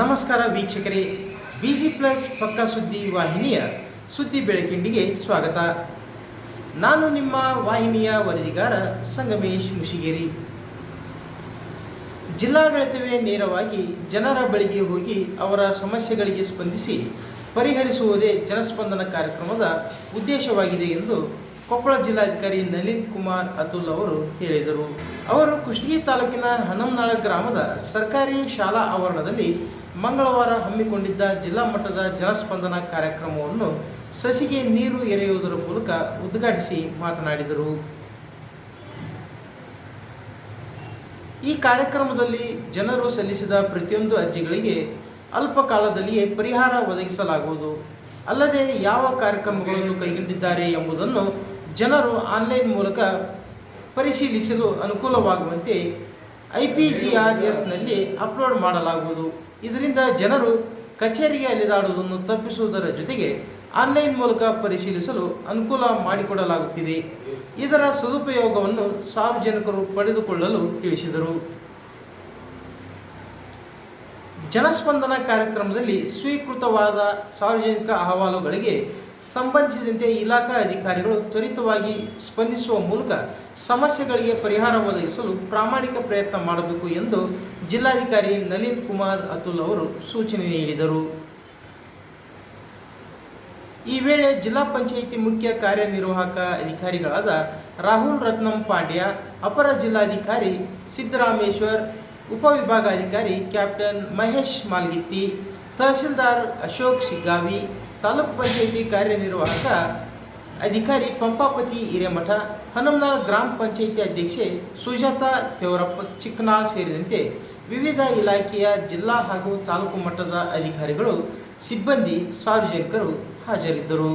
ನಮಸ್ಕಾರ ವೀಕ್ಷಕರೇ. B G plus ಪಕ್ಕ ಸುದ್ದಿ ವಾಹಿನಿಯ ಸುದ್ದಿ ಬೆಳಕಿಂಡಿಗೆ ಸ್ವಾಗತ. ನಾನು ನಿಮ್ಮ ವಾಹಿನಿಯ ವರದಿಗಾರ ಸಂಗಮೇಶ್ ಮುಷಿಗೇರಿ. ಜಿಲ್ಲಾಡಳಿತವೇ ನೇರವಾಗಿ ಜನರ ಬಳಿಗೆ ಹೋಗಿ ಅವರ ಸಮಸ್ಯೆಗಳಿಗೆ ಸ್ಪಂದಿಸಿ ಪರಿಹರಿಸುವುದೇ ಜನಸ್ಪಂದನ ಕಾರ್ಯಕ್ರಮದ ಉದ್ದೇಶವಾಗಿದೆ ಎಂದು ಕೊಪ್ಪಳ ಜಿಲ್ಲಾಧಿಕಾರಿ ನಳಿನ್ ಕುಮಾರ್ ಅತುಲ್ ಅವರು ಹೇಳಿದರು. ಅವರು ಕುಷ್ಟಗಿ ತಾಲೂಕಿನ ಹನಮನಾಳ ಗ್ರಾಮದ ಸರ್ಕಾರಿ ಶಾಲಾ ಆವರಣದಲ್ಲಿ ಮಂಗಳವಾರ ಹಮ್ಮಿಕೊಂಡಿದ್ದ ಜಿಲ್ಲಾ ಮಟ್ಟದ ಜನಸ್ಪಂದನ ಕಾರ್ಯಕ್ರಮವನ್ನು ಸಸಿಗೆ ನೀರು ಎರೆಯುವುದರ ಮೂಲಕ ಉದ್ಘಾಟಿಸಿ ಮಾತನಾಡಿದರು. ಈ ಕಾರ್ಯಕ್ರಮದಲ್ಲಿ ಜನರು ಸಲ್ಲಿಸಿದ ಪ್ರತಿಯೊಂದು ಅರ್ಜಿಗಳಿಗೆ ಅಲ್ಪ ಕಾಲದಲ್ಲಿಯೇ ಪರಿಹಾರ ಒದಗಿಸಲಾಗುವುದು. ಅಲ್ಲದೆ ಯಾವ ಕಾರ್ಯಕ್ರಮಗಳನ್ನು ಕೈಗೊಂಡಿದ್ದಾರೆ ಎಂಬುದನ್ನು ಜನರು ಆನ್ಲೈನ್ ಮೂಲಕ ಪರಿಶೀಲಿಸಲು ಅನುಕೂಲವಾಗುವಂತೆ ಐ ಪಿ ಜಿ ಆರ್ ಎಸ್ನಲ್ಲಿ ಅಪ್ಲೋಡ್ ಮಾಡಲಾಗುವುದು. ಇದರಿಂದ ಜನರು ಕಚೇರಿಗೆ ಅಲೆದಾಡುವುದನ್ನು ತಪ್ಪಿಸುವುದರ ಜೊತೆಗೆ ಆನ್ಲೈನ್ ಮೂಲಕ ಪರಿಶೀಲಿಸಲು ಅನುಕೂಲ ಮಾಡಿಕೊಡಲಾಗುತ್ತಿದೆ. ಇದರ ಸದುಪಯೋಗವನ್ನು ಸಾರ್ವಜನಿಕರು ಪಡೆದುಕೊಳ್ಳಲು ತಿಳಿಸಿದರು. ಜನಸ್ಪಂದನ ಕಾರ್ಯಕ್ರಮದಲ್ಲಿ ಸ್ವೀಕೃತವಾದ ಸಾರ್ವಜನಿಕ ಅಹವಾಲುಗಳಿಗೆ ಸಂಬಂಧಿಸಿದಂತೆ ಇಲಾಖಾ ಅಧಿಕಾರಿಗಳು ತ್ವರಿತವಾಗಿ ಸ್ಪಂದಿಸುವ ಮೂಲಕ ಸಮಸ್ಯೆಗಳಿಗೆ ಪರಿಹಾರ ಒದಗಿಸಲು ಪ್ರಾಮಾಣಿಕ ಪ್ರಯತ್ನ ಮಾಡಬೇಕು ಎಂದು ಜಿಲ್ಲಾಧಿಕಾರಿ ನಲಿನ್ ಕುಮಾರ್ ಅತುಲ್ ಅವರು ಸೂಚನೆ ನೀಡಿದರು. ಈ ವೇಳೆ ಜಿಲ್ಲಾ ಪಂಚಾಯಿತಿ ಮುಖ್ಯ ಕಾರ್ಯನಿರ್ವಾಹಕ ಅಧಿಕಾರಿಗಳಾದ ರಾಹುಲ್ ರತ್ನಂ ಪಾಂಡ್ಯ, ಅಪರ ಜಿಲ್ಲಾಧಿಕಾರಿ ಸಿದ್ದರಾಮೇಶ್ವರ್, ಉಪವಿಭಾಗಾಧಿಕಾರಿ ಕ್ಯಾಪ್ಟನ್ ಮಹೇಶ್ ಮಾಲ್ಗಿತ್ತಿ, ತಹಸೀಲ್ದಾರ್ ಅಶೋಕ್ ಶಿಗ್ಗಾವಿ ತಾಲೂಕು ಪಂಚಾಯಿತಿ ಕಾರ್ಯನಿರ್ವಾಹಕ ಅಧಿಕಾರಿ ಪಂಪಾಪತಿ ಹಿರೇಮಠ ಹನುಮನಾಳ್ ಗ್ರಾಮ ಪಂಚಾಯಿತಿ ಅಧ್ಯಕ್ಷೆ ಸುಜಾತಾ ತೇವರಪ್ಪ ಚಿಕ್ಕನಾಳ್ ಸೇರಿದಂತೆ ವಿವಿಧ ಇಲಾಖೆಯ ಜಿಲ್ಲಾ ಹಾಗೂ ತಾಲೂಕು ಮಟ್ಟದ ಅಧಿಕಾರಿಗಳು, ಸಿಬ್ಬಂದಿ, ಸಾರ್ವಜನಿಕರು ಹಾಜರಿದ್ದರು.